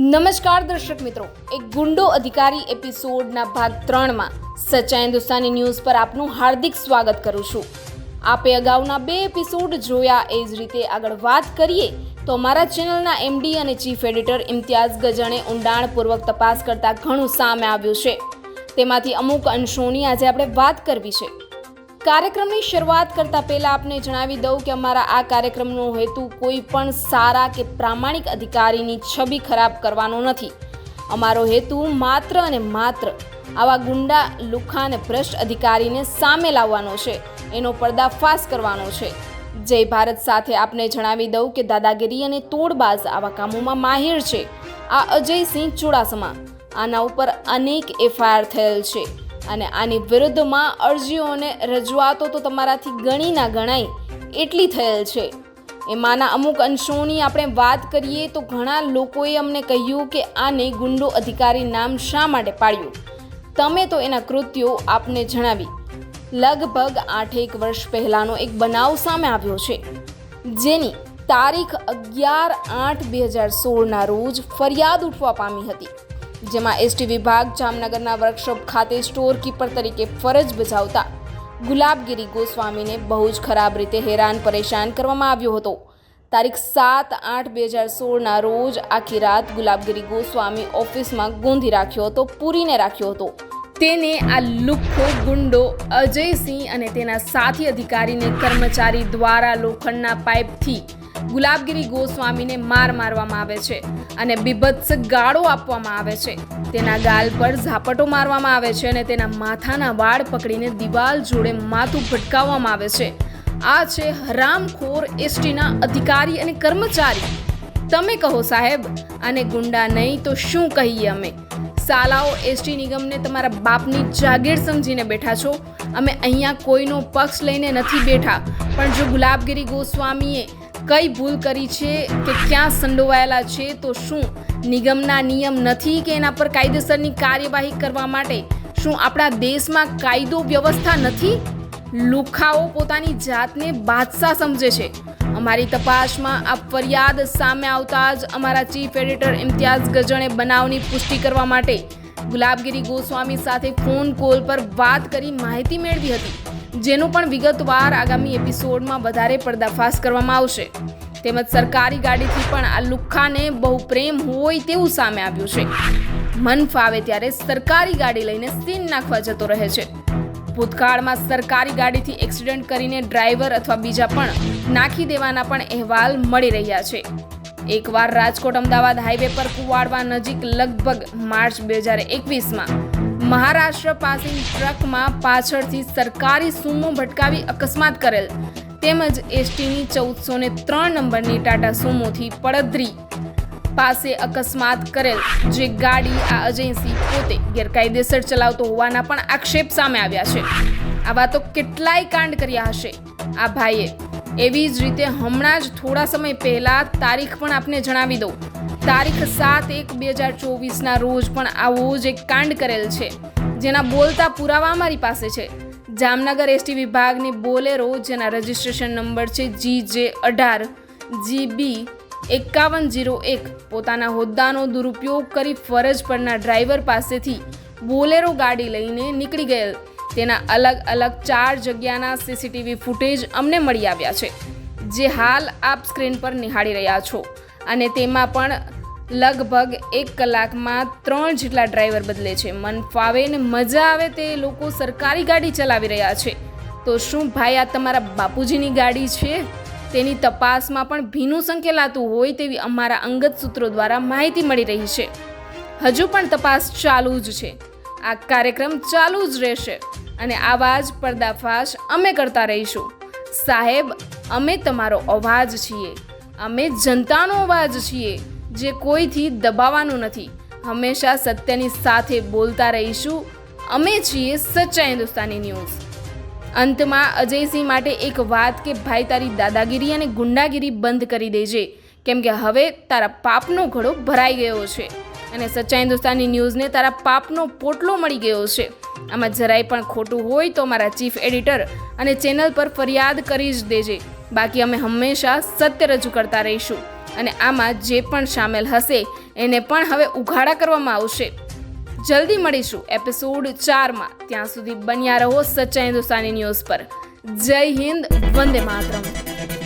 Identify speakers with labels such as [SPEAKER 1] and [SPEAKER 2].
[SPEAKER 1] નમસ્કાર દર્શક મિત્રો. એક ગુંડો અધિકારી એપિસોડના ભાગ ત્રણમાં સચ્ચા હિન્દુસ્તાની ન્યૂઝ પર આપનું હાર્દિક સ્વાગત કરું છું. આપે અગાઉના બે એપિસોડ જોયા, એ જ રીતે આગળ વાત કરીએ, તો અમારા ચેનલના એમડી અને ચીફ એડિટર ઇમ્તિયાઝ ગજણે ઊંડાણપૂર્વક તપાસ કરતા ઘણું સામે આવ્યું છે. તેમાંથી અમુક અંશોની આજે આપણે વાત કરવી છે. કાર્યક્રમની શરૂઆત કરતા પહેલા આપને જણાવી દઉં કે અમારા આ કાર્યક્રમનો હેતુ કોઈ પણ સારા કે પ્રામાણિક અધિકારીની છબી ખરાબ કરવાનો નથી. અમારો હેતુ માત્ર અને માત્ર આવા ગુંડા, લુખા અને ભ્રષ્ટ અધિકારીને સામે લાવવાનો છે. એનો પર્દાફાશ કરવાનો છે. જય ભારત સાથે આપને જણાવી દઉં કે દાદાગીરી અને તોડબાજ આવા કામોમાં માહિર છે. આ અજયસિંહ ચુડાસમા. આના ઉપર અનેક એફઆઈઆર થયેલ છે. અને આની વિરુદ્ધમાં અરજીઓ અને રજૂઆતો તો તમારાથી ગણી ના ગણાય, એટલી થયેલ છે. એમાંના અમુક અંશોની આપણે વાત કરીએ તો ઘણા લોકોએ અમને કહ્યું કે આને ગુંડો અધિકારી નામ શા માટે પાડ્યું? તમે તો એના કૃત્યો આપને જણાવી. લગભગ આઠેક વર્ષ પહેલાંનો એક બનાવ સામે આવ્યો છે. જેની તારીખ અગિયાર આઠ બે હજાર સોળના રોજ ફરિયાદ ઉઠવા પામી હતી. જેમાં એસટી વિભાગ, જામનગરના વર્કશોપ ખાતે સ્ટોર કીપર તરીકે ફરજ બજાવતા ગુલાબગીરી ગોસ્વામીને બહુ જ ખરાબ રીતે હેરાન પરેશાન કરવામાં આવ્યો હતો. તારીખ સાત આઠ બે હજાર સોળના રોજ આખી રાત ગુલાબગીરી ગોસ્વામી ઓફિસમાં ગોંધી રાખ્યો હતો, પૂરીને રાખ્યો હતો. તેને આ લુખ્ખો ગુંડો અજયસિંહ અને તેના સાથી અધિકારીને કર્મચારી દ્વારા લોખંડના પાઇપથી ગુલાબગીરી ગોસ્વામીને માર મારવામાં આવે છે અને બીભત્સ ગાળો આપવામાં આવે છે. તેના ગાલ પર ઝાપટો મારવામાં આવે છે અને તેના માથાના વાળ પકડીને દિવાલ જોડે માથું ભટકાવવામાં આવે છે. આ છે હરામખોર એસટીના અધિકારી અને કર્મચારી. તમે કહો સાહેબ અને ગુંડા નહીં તો શું કહીએ અમે? સાલાઓ એસટી નિગમને તમારા બાપની જાગીર સમજીને બેઠા છો. અમે અહીંયા કોઈનો પક્ષ લઈને નથી બેઠા. પણ જો ગુલાબગીરી ગોસ્વામીએ કઈ ભૂલ કરી છે કે ક્યાં સંડોવાયેલા છે, તો શું નિગમના નિયમ નથી કે એના પર કાયદેસરની કાર્યવાહી કરવા માટે? શું આપણા દેશમાં કાયદો વ્યવસ્થા નથી? લુખાઓ પોતાની જાતને બાદશાહ સમજે છે. અમારી તપાસમાં આ ફરિયાદ સામે આવતા જ અમારા ચીફ એડિટર ઇમ્તિયાઝ ગજણે બનાવની પુષ્ટિ કરવા માટે ગુલાબગીરી ગોસ્વામી સાથે ફોન કોલ પર વાત કરી માહિતી મેળવી હતી. જેનું પણ વિગતવાર આગામી એપિસોડમાં વધારે પર્દાફાશ કરવામાં આવશે. તેમજ સરકારી ગાડીથી પણ આ લુખ્ખાને બહુ પ્રેમ હોય તેવું સામે આવ્યું છે. મન ફાવે ત્યારે સરકારી ગાડી લઈને સીન નાખવા જતો રહે છે. ભૂતકાળમાં સરકારી ગાડીથી એક્સિડન્ટ કરીને ડ્રાઈવર અથવા બીજા પણ નાખી દેવાના પણ અહેવાલ મળી રહ્યા છે. એકવાર રાજકોટ અમદાવાદ હાઈવે પર કુવાડવા નજીક લગભગ માર્ચ બે હજાર એકવીસમાં મહારાષ્ટ્ર પાસિંગ ટ્રકમાં પાછળથી સરકારી સુમો ભટકાવી અકસ્માત કરેલ. તેમજ એસટીની ચૌદસો ને ત્રણ નંબરની ટાટા સુમોથી પડદરી પાસે અકસ્માત કરેલ, જે ગાડી આ અજયસિંહ પોતે ગેરકાયદેસર ચલાવતો હોવાના પણ આક્ષેપ સામે આવ્યા છે. આવા તો કેટલાય કાંડ કર્યા હશે. આ ભાઈએ એવી જ રીતે હમણાં જ થોડા સમય પહેલાં તારીખ પણ આપને જણાવી દઉં. તારીખ સાત એક બે હજાર ચોવીસના રોજ પણ આવો જ એક કાંડ કરેલ છે, જેના બોલતા પુરાવા અમારી પાસે છે. જામનગર એસટી વિભાગની બોલેરો જેના રજિસ્ટ્રેશન નંબર છે જી જે અઢાર જી બી એકાવન જીરો એક. પોતાના હોદ્દાનો દુરુપયોગ કરી ફરજ પરના ડ્રાઈવર પાસેથી બોલેરો ગાડી લઈને નીકળી ગયેલ. તેના અલગ અલગ ચાર જગ્યાના સીસીટીવી ફૂટેજ અમને મળી આવ્યા છે, જે હાલ આપ સ્ક્રીન પર નિહાળી રહ્યા છો. અને તેમાં પણ લગભગ એક કલાકમાં ત્રણ જેટલા ડ્રાઈવર બદલે છે. મન ફાવે ને મજા આવે તે લોકો સરકારી ગાડી ચલાવી રહ્યા છે. તો શું ભાઈ આ તમારા બાપુજીની ગાડી છે? તેની તપાસમાં પણ ભીનું સંકેલાતું હોય તેવી અમારા અંગત સૂત્રો દ્વારા માહિતી મળી રહી છે. હજુ પણ તપાસ ચાલુ જ છે. આ કાર્યક્રમ ચાલુ જ રહેશે અને આવા જ પર્દાફાશ અમે કરતા રહીશું. સાહેબ, અમે તમારો અવાજ છીએ. અમે જનતાનો અવાજ છીએ જે કોઈથી દબાવવાનું નથી. હંમેશા સત્યની સાથે બોલતા રહીશું. અમે છીએ સચ્ચા હિન્દુસ્તાની ન્યૂઝ. અંતમાં અજયસિંહ માટે એક વાત કે ભાઈ તારી દાદાગીરી અને ગુંડાગીરી બંધ કરી દેજે. કેમ કે હવે તારા પાપનો ઘડો ભરાઈ ગયો છે. અને સચ્ચા હિન્દુસ્તાની ન્યૂઝને તારા પાપનો પોટલો મળી ગયો છે. આમાં જરાય પણ ખોટું હોય તો મારા ચીફ એડિટર અને ચેનલ પર ફરિયાદ કરી જ દેજે. બાકી અમે હંમેશા સત્ય રજૂ કરતા રહીશું અને આમાં જે પણ સામેલ હશે એને પણ હવે ઉઘાડા કરવામાં આવશે. જલ્દી મળીશું એપિસોડ ચારમાં. ત્યાં સુધી બન્યા રહો સચ્ચા હિન્દુસ્તાની ન્યૂઝ પર. જય હિન્દ, વંદે માતરમ.